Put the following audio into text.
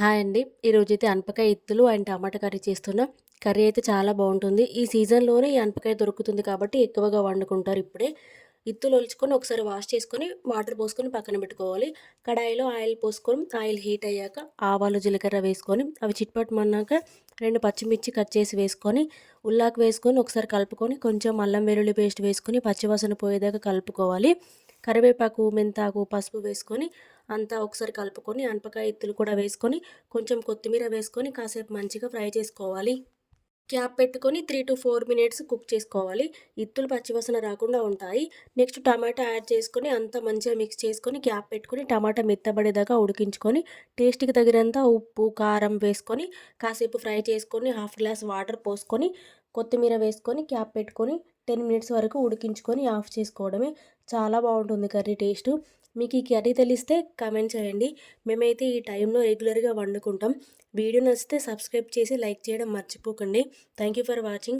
Hi అండి. ఈరోజు అయితే అనపకాయ ఇత్తులు అండ్ టమాటా కర్రీ చేస్తున్నా. కర్రీ అయితే చాలా బాగుంటుంది. ఈ సీజన్లోనే ఈ అనపకాయ దొరుకుతుంది కాబట్టి ఎక్కువగా వండుకుంటారు ఇప్పుడే. ఇత్తులు ఒలుచుకొని ఒకసారి వాష్ చేసుకొని వాటర్ పోసుకొని పక్కన పెట్టుకోవాలి. కడాయిలో ఆయిల్ పోసుకొని ఆయిల్ హీట్ అయ్యాక ఆవాలు జీలకర్ర వేసుకొని అవి చిట్పట్టమన్నాక రెండు పచ్చిమిర్చి కట్ చేసి వేసుకొని ఉల్లాకు వేసుకొని ఒకసారి కలుపుకొని కొంచెం అల్లం వెల్లుల్లి పేస్ట్ వేసుకొని పచ్చివాసన పోయేదాకా కలుపుకోవాలి. కరివేపాకు మెంతాకు పసుపు వేసుకొని అంతా ఒకసారి కలుపుకొని అనపకాయ ఎత్తులు కూడా వేసుకొని కొంచెం కొత్తిమీర వేసుకొని కాసేపు మంచిగా ఫ్రై చేసుకోవాలి. క్యాప్ పెట్టుకొని three to four minutes cook చేసుకోవాలి. ఇత్తులు పచ్చివాసన రాకుండా ఉంటాయి. నెక్స్ట్ టమాటా యాడ్ చేసుకొని అంతా మంచిగా మిక్స్ చేసుకొని క్యాప్ పెట్టుకొని టమాటా మెత్తబడేదాకా ఉడికించుకొని టేస్ట్కి తగినంత ఉప్పు కారం వేసుకొని కాసేపు ఫ్రై చేసుకొని హాఫ్ గ్లాస్ వాటర్ పోసుకొని కొత్తిమీర వేసుకొని క్యాప్ పెట్టుకొని టెన్ మినిట్స్ వరకు ఉడికించుకొని ఆఫ్ చేసుకోవడమే. చాలా బాగుంటుంది కర్రీ టేస్ట్. మీకు ఈ కర్రీ తెలిస్తే కమెంట్ చేయండి. మేమైతే ఈ టైంలో రెగ్యులర్గా వండుకుంటాం. వీడియో నచ్చితే సబ్స్క్రైబ్ చేసి లైక్ చేయడం మర్చిపోకండి. Thank you for watching